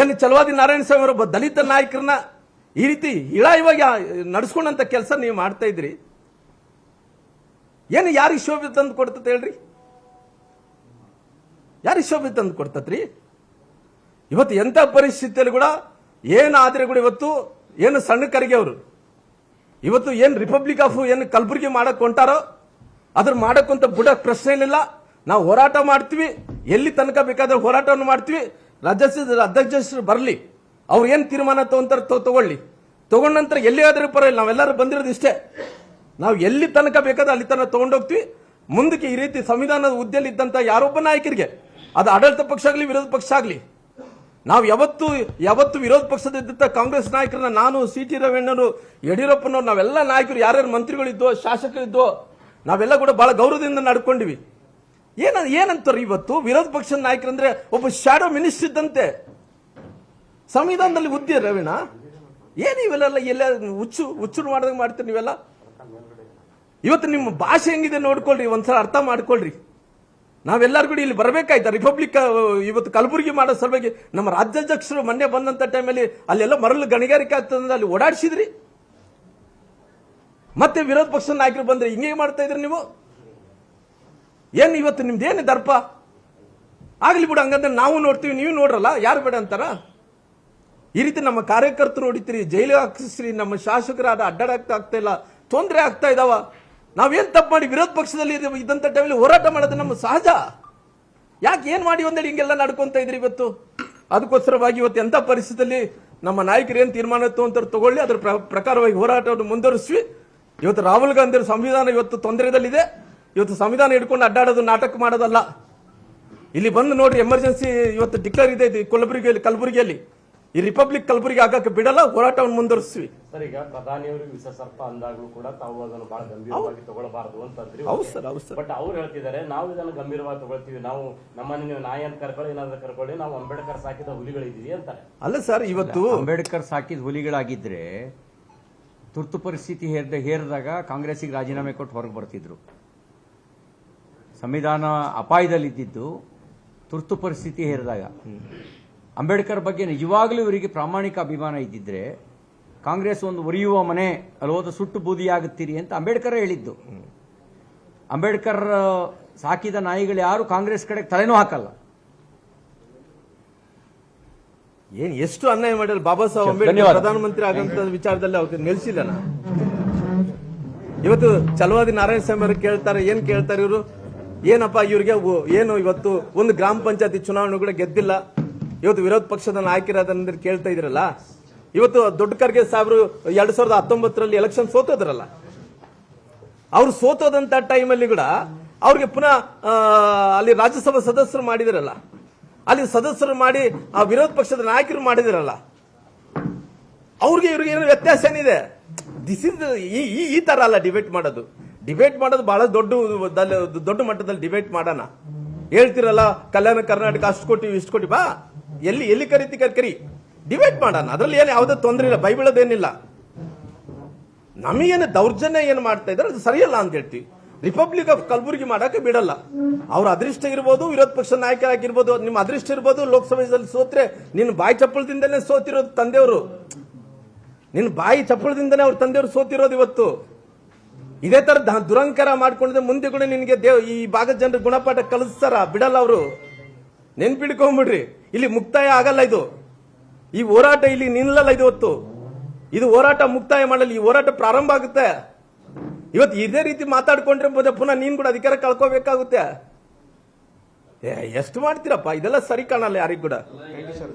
ಏನು ಚಲವಾದಿ ನಾರಾಯಣ ಸ್ವಾಮಿ ಅವರೊಬ್ಬ ದಲಿತ ನಾಯಕರನ್ನ ಈ ರೀತಿ ಇಳ ಇವಾಗ ನಡ್ಸ್ಕೊಂಡಂತ ಕೆಲಸ ನೀವು ಮಾಡ್ತಾ ಇದ್ರಿ ಏನು ಯಾರಿಗೆ ಶೋಭೆ ತಂದು ಕೊಡ್ತತ್ ಹೇಳ್ರಿ? ಯಾರಿಗೆ ಶೋಭೆ ತಂದು ಕೊಡ್ತತ್ರಿ? ಇವತ್ತು ಎಂಥ ಪರಿಸ್ಥಿತಿಯಲ್ಲಿ ಕೂಡ ಏನಾದ್ರೆ ಕೂಡ ಇವತ್ತು ಏನು ಸಣ್ಣ ಕರಿಗೆ ಅವರು, ಇವತ್ತು ಏನು ರಿಪಬ್ಲಿಕ್ ಆಫ್ ಏನು ಕಲಬುರಗಿ ಮಾಡಕ್ ಹೊಂಟಾರೋ, ಅದ್ರ ಮಾಡಕ್ಕಂತ ಬುಡ ಪ್ರಶ್ನೆ ಏನಿಲ್ಲ ನಾವು ಹೋರಾಟ ಮಾಡ್ತೀವಿ, ಎಲ್ಲಿ ತನಕ ಬೇಕಾದ್ರೆ ಹೋರಾಟವನ್ನು ಮಾಡ್ತೀವಿ. ರಾಜ್ಯ ಅಧ್ಯಕ್ಷರು ಬರಲಿ. ಅವ್ರು ಏನು ತೀರ್ಮಾನ ತಗೊಂತಾರೆ ತಗೊಳ್ಳಿ. ತಗೊಂಡ ನಂತರ ಎಲ್ಲಿಯಾದರೂ ಪರವಾಗಿಲ್ಲ. ನಾವೆಲ್ಲರೂ ಬಂದಿರೋದು ಇಷ್ಟೇ. ನಾವು ಎಲ್ಲಿ ತನಕ ಬೇಕಾದ್ರೆ ಅಲ್ಲಿ ತನಕ ತಗೊಂಡೋಗ್ತೀವಿ. ಮುಂದಕ್ಕೆ ಈ ರೀತಿ ಸಂವಿಧಾನದ ಹುದ್ದೆಯಲ್ಲಿ ಇದ್ದಂಥ ಯಾರೊಬ್ಬ ನಾಯಕರಿಗೆ, ಅದು ಆಡಳಿತ ಪಕ್ಷ ಆಗಲಿ, ವಿರೋಧ ಪಕ್ಷ ಆಗಲಿ, ನಾವು ಯಾವತ್ತು ಯಾವತ್ತು ವಿರೋಧ ಪಕ್ಷದ ಇದ್ದಂತ ಕಾಂಗ್ರೆಸ್ ನಾಯಕರನ್ನ ನಾನು ಸಿ ಟಿ ರವೀಣ್ಣರು ಯಡಿಯೂರಪ್ಪನವ್ರು ನಾವೆಲ್ಲ ನಾಯಕರು ಯಾರ್ಯಾರು ಮಂತ್ರಿಗಳಿದ್ದೋ ಶಾಸಕರಿದ್ದೋ ನಾವೆಲ್ಲ ಕೂಡ ಬಹಳ ಗೌರವದಿಂದ ನಡ್ಕೊಂಡಿವಿ. ಏನ ಏನಂತಾರೆ ಇವತ್ತು? ವಿರೋಧ ಪಕ್ಷದ ನಾಯಕರಂದ್ರೆ ಒಬ್ಬ ಶಾಡೋ ಮಿನಿಸ್ಟರ್ ಇದ್ದಂತೆ. ಸಂವಿಧಾನದಲ್ಲಿ ಹುದ್ದೆ ರವೀಣ. ಏನು ಇವೆಲ್ಲ ಎಲ್ಲ ಹುಚ್ಚು ಹುಚ್ಚು ಮಾಡ್ದಂಗೆ ಮಾಡ್ತೀರಿ ನೀವೆಲ್ಲ? ಇವತ್ತು ನಿಮ್ಮ ಭಾಷೆ ಹೆಂಗಿದೆ ನೋಡ್ಕೊಳ್ರಿ, ಒಂದ್ಸಲ ಅರ್ಥ ಮಾಡ್ಕೊಳ್ರಿ. ನಾವೆಲ್ಲರೂ ಇಲ್ಲಿ ಬರಬೇಕಾಯ್ತಾ? ರಿಪಬ್ಲಿಕ್ ಇವತ್ತು ಕಲಬುರಗಿ ಮಾಡೋ ಸಲುವಾಗಿ ನಮ್ಮ ರಾಜ್ಯಾಧ್ಯಕ್ಷರು ಮೊನ್ನೆ ಬಂದಂತ ಟೈಮಲ್ಲಿ ಅಲ್ಲೆಲ್ಲ ಮರಳು ಗಣಿಗಾರಿಕೆ ಆಗ್ತದೆ ಅಲ್ಲಿ ಓಡಾಡಿಸಿದ್ರಿ. ಮತ್ತೆ ವಿರೋಧ ಪಕ್ಷದ ನಾಯಕರು ಬಂದ್ರೆ ಹಿಂಗೆ ಮಾಡ್ತಾ ಇದ್ರಿ ನೀವು? ಏನು ಇವತ್ತು ನಿಮ್ದೇನು ದರ್ಪ? ಆಗಲಿ ಬಿಡು, ಹಂಗಂದ್ರೆ ನಾವು ನೋಡ್ತೀವಿ, ನೀವು ನೋಡ್ರಲ್ಲ, ಯಾರು ಬೇಡ ಅಂತಾರ? ಈ ರೀತಿ ನಮ್ಮ ಕಾರ್ಯಕರ್ತರು ಹೊಡಿತೀರಿ, ಜೈಲು ಹಾಕಿಸ್ರಿ, ನಮ್ಮ ಶಾಸಕರಾದ ಅಡ್ಡಾಡಕ್ತ ಆಗ್ತಾ ಇಲ್ಲ, ತೊಂದರೆ ಆಗ್ತಾ ಇದಾವ. ನಾವೇನು ತಪ್ಪು ಮಾಡಿ ವಿರೋಧ ಪಕ್ಷದಲ್ಲಿ ಇದ್ದಂಥ ಟೈಮಲ್ಲಿ ಹೋರಾಟ ಮಾಡೋದು ನಮ್ಮ ಸಹಜ. ಯಾಕೆ ಏನು ಮಾಡಿ ಒಂದೇಳಿ ಹಿಂಗೆಲ್ಲ ನಡ್ಕೊತಾ ಇದ್ರಿ ಇವತ್ತು? ಅದಕ್ಕೋಸ್ಕರವಾಗಿ ಇವತ್ತು ಎಂಥ ಪರಿಸ್ಥಿತಿಯಲ್ಲಿ ನಮ್ಮ ನಾಯಕರು ಏನು ತೀರ್ಮಾನ ಅಂತ ತಗೊಳ್ಳಿ, ಅದ್ರ ಪ್ರ- ಪ್ರಕಾರವಾಗಿ ಹೋರಾಟವನ್ನು ಮುಂದುವರಿಸ್ವಿ. ಇವತ್ತು ರಾಹುಲ್ ಗಾಂಧಿ ಸಂವಿಧಾನ ಇವತ್ತು ತೊಂದರೆದಲ್ಲಿದೆ. ಇವತ್ತು ಸಂವಿಧಾನ ಹಿಡ್ಕೊಂಡು ಅಡ್ಡಾಡೋದು ನಾಟಕ ಮಾಡೋದಲ್ಲ. ಇಲ್ಲಿ ಬಂದು ನೋಡ್ರಿ ಎಮರ್ಜೆನ್ಸಿ ಇವತ್ತು ಡಿಕ್ಲೇರ್ ಇದೆ ಇದು ಕಲಬುರಗಿಯಲ್ಲಿ ಕಲಬುರಗಿಯಲ್ಲಿ. ಈ ರಿಪಬ್ಲಿಕ್ ಕಲಬುರಗಿ ಆಗಕ್ಕೆ ಬಿಡಲ್ಲ ಹೋರಾಟವನ್ನು ಮುಂದುವರಿಸ್ವಿ ಸರ್ ಈಗ ಪ್ರಧಾನಿಯವರು ವಿಷ ಸರ್ಪ ಅಂದಾಗ್ಲೂ ಕೂಡ ತಾವು ಅದನ್ನು ಬಹಳ ಗಂಭೀರವಾಗಿ ತಗೊಳ್ಳಬಾರದು ಅಂತಂದ್ರಿ ಹೌದು ಸರ್ ಹೌದು ಸರ್. ಬಟ್ ಅವ್ರು ಹೇಳ್ತಿದ್ದಾರೆ ನಾವು ಇದನ್ನು ಗಂಭೀರವಾಗಿ ತಗೊಳ್ತೀವಿ. ನಾವು ನಮ್ಮನ್ನ ನೀವು ನಾಯಿ ಅಂತ ಕರ್ಕೊಳ್ಳಿ ಏನಾದ್ರು ಕರ್ಕೊಳ್ಳಿ ನಾವು ಅಂಬೇಡ್ಕರ್ ಸಾಕಿದ ಹುಲಿಗಳಿದ್ದೀವಿ ಅಂತಾರೆ. ಅಲ್ಲ ಸರ್ ಇವತ್ತು ಅಂಬೇಡ್ಕರ್ ಸಾಕಿದ ಹುಲಿಗಳಾಗಿದ್ರೆ ತುರ್ತು ಪರಿಸ್ಥಿತಿ ಹೇರ್ದ ಹೇರಿದಾಗ ಕಾಂಗ್ರೆಸ್ಸಿಗೆ ರಾಜೀನಾಮೆ ಕೊಟ್ಟು ಹೊರಗೆ ಬರ್ತಿದ್ರು. ಸಂವಿಧಾನ ಅಪಾಯದಲ್ಲಿದ್ದಿದ್ದು ತುರ್ತು ಪರಿಸ್ಥಿತಿ ಹೇರಿದಾಗ. ಅಂಬೇಡ್ಕರ್ ಬಗ್ಗೆ ನಿಜವಾಗಲೂ ಇವರಿಗೆ ಪ್ರಾಮಾಣಿಕ ಅಭಿಮಾನ ಇದ್ದಿದ್ರೆ ಕಾಂಗ್ರೆಸ್ ಒಂದು ಒರಿಯುವ ಮನೆ ಅಲ್ಲೋದ ಸುಟ್ಟು ಬೂದಿಯಾಗುತ್ತೀರಿ ಅಂತ ಅಂಬೇಡ್ಕರ್ ಹೇಳಿದ್ದು. ಅಂಬೇಡ್ಕರ್ ಸಾಕಿದ ನಾಯಿಗಳು ಯಾರು ಕಾಂಗ್ರೆಸ್ ಕಡೆ ತಲೆನೂ ಹಾಕಲ್ಲ. ಏನ್ ಎಷ್ಟು ಅನ್ಯಾಯ ಮಾಡಿದ್ರೆ? ಬಾಬಾ ಸಾಹೇಬ್ ಅಂಬೇಡ್ಕರ್. ಪ್ರಧಾನಮಂತ್ರಿ ಆಗಂತ ವಿಚಾರದಲ್ಲಿ ಅವ್ರಿಗೆ ನಿಲ್ಸಿಲ್ಲ ಇವತ್ತು ಚಲವಾದಿ ನಾರಾಯಣ ಸ್ವಾಮಿ ಅವರು ಕೇಳ್ತಾರೆ ಏನ್ ಕೇಳ್ತಾರೆ ಇವರು? ಏನಪ್ಪ ಇವ್ರಿಗೆ ಏನು ಇವತ್ತು ಒಂದು ಗ್ರಾಮ ಪಂಚಾಯತಿ ಚುನಾವಣೆ ಗೆದ್ದಿಲ್ಲ? ಇವತ್ತು ವಿರೋಧ ಪಕ್ಷದ ನಾಯಕರಾದಂದ್ರೆ ಕೇಳ್ತಾ ಇದ್ರಲ್ಲ? ಇವತ್ತು ದೊಡ್ಡ ಖರ್ಗೆ ಸಾಹೇಬರು ಎರಡ್ ಸಾವಿರದ ಹತ್ತೊಂಬತ್ತರಲ್ಲಿ ಎಲೆಕ್ಷನ್ ಸೋತೋದ್ರಲ್ಲ? ಅವ್ರು ಸೋತೋದಂತ ಟೈಮಲ್ಲಿ ಕೂಡ ಅವ್ರಿಗೆ ಪುನಃ ಅಲ್ಲಿ ರಾಜ್ಯಸಭಾ ಸದಸ್ಯರು ಮಾಡಿದಿರಲ್ಲ? ಅಲ್ಲಿ ಸದಸ್ಯರು ಮಾಡಿ ಆ ವಿರೋಧ ಪಕ್ಷದ ನಾಯಕರು ಮಾಡಿದಿರಲ್ಲ? ಅವ್ರಿಗೆ ಇವ್ರಿಗೆ ಏನು ವ್ಯತ್ಯಾಸ ಏನಿದೆ? ದಿಸ್ ಈ- ಈ ತರ ಅಲ್ಲ ಡಿಬೇಟ್ ಮಾಡೋದು. ಡಿಬೇಟ್ ಮಾಡೋದು ಬಹಳ ದೊಡ್ಡ ದೊಡ್ಡ ಮಟ್ಟದಲ್ಲಿ ಡಿಬೇಟ್ ಮಾಡೋಣ. ಹೇಳ್ತಿರಲ್ಲ, ಕಲ್ಯಾಣ ಕರ್ನಾಟಕ ಅಷ್ಟು ಕೊಟ್ಟಿವಿ ಇಷ್ಟು ಕೊಟ್ಟಿ ಬಾ. ಎಲ್ಲಿ ಎಲ್ಲಿ ಕರಿತಿ ಕರಿ. ಡಿಬೇಟ್ ಮಾಡೋಣ. ಅದ್ರಲ್ಲಿ ಏನು ಯಾವುದೇ ತೊಂದರೆ ಇಲ್ಲ, ಬೈಬಿಳೋದೇನಿಲ್ಲ. ನಮಗೇನು ದೌರ್ಜನ್ಯ ಏನು ಮಾಡ್ತಾ ಇದ್ದಾರೆ, ಅದು ಸರಿಯಲ್ಲ ಅಂತ ಹೇಳ್ತೀವಿ. ರಿಪಬ್ಲಿಕ್ ಆಫ್ ಕಲಬುರಗಿ ಮಾಡಕ್ಕೆ ಬಿಡಲ್ಲ. ಅವ್ರ ಅದೃಷ್ಟ ಇರ್ಬೋದು, ವಿರೋಧ ಪಕ್ಷ ನಾಯಕರಾಗಿರ್ಬೋದು, ನಿಮ್ಮ ಅದೃಷ್ಟ ಇರ್ಬೋದು, ಲೋಕಸಭೆಯಲ್ಲಿ ಸೋತ್ರೆ, ನಿನ್ನ ಬಾಯಿ ಚಪ್ಪಳದಿಂದಲೇ ಸೋತಿರೋದು ತಂದೆಯವರು. ನಿನ್ನ ಬಾಯಿ ಚಪ್ಪಳದಿಂದನೇ ಅವ್ರ ತಂದೆಯವರು ಸೋತಿರೋದು ಇವತ್ತು. ಇದೇ ತರ ದುರಂಕಾರ ಮಾಡ್ಕೊಂಡಿದ್ರೆ ಮುಂದೆ ಕೂಡ ನಿನಗೆ ದೇವ್ ಈ ಭಾಗದ ಜನರು ಗುಣಪಾಠ ಕಲಿಸ್ತಾರ, ಬಿಡಲ್ಲ ಅವರು. ನೆನ್ಪಿಡ್ಕೊಂಬಿಡ್ರಿ. ಇಲ್ಲಿ ಮುಕ್ತಾಯ ಆಗಲ್ಲ ಇದು. ಈ ಹೋರಾಟ ಇಲ್ಲಿ ನಿಲ್ಲಲ್ಲ ಇದು ಹೊತ್ತು. ಇದು ಹೋರಾಟ ಮುಕ್ತಾಯ ಮಾಡಲ್ಲ, ಈ ಹೋರಾಟ ಪ್ರಾರಂಭ ಆಗುತ್ತೆ. ಇವತ್ತು ಇದೇ ರೀತಿ ಮಾತಾಡ್ಕೊಂಡ್ರೆ ಬೋದೆ ಪುನಃ ನೀನ್ ಕೂಡ ಅಧಿಕಾರ ಕಳ್ಕೋಬೇಕಾಗುತ್ತೆ. ಎಷ್ಟು ಮಾಡ್ತೀರಪ್ಪ? ಇದೆಲ್ಲ ಸರಿ ಕಾಣಲ್ಲ ಯಾರಿಗೂ ಕೂಡ.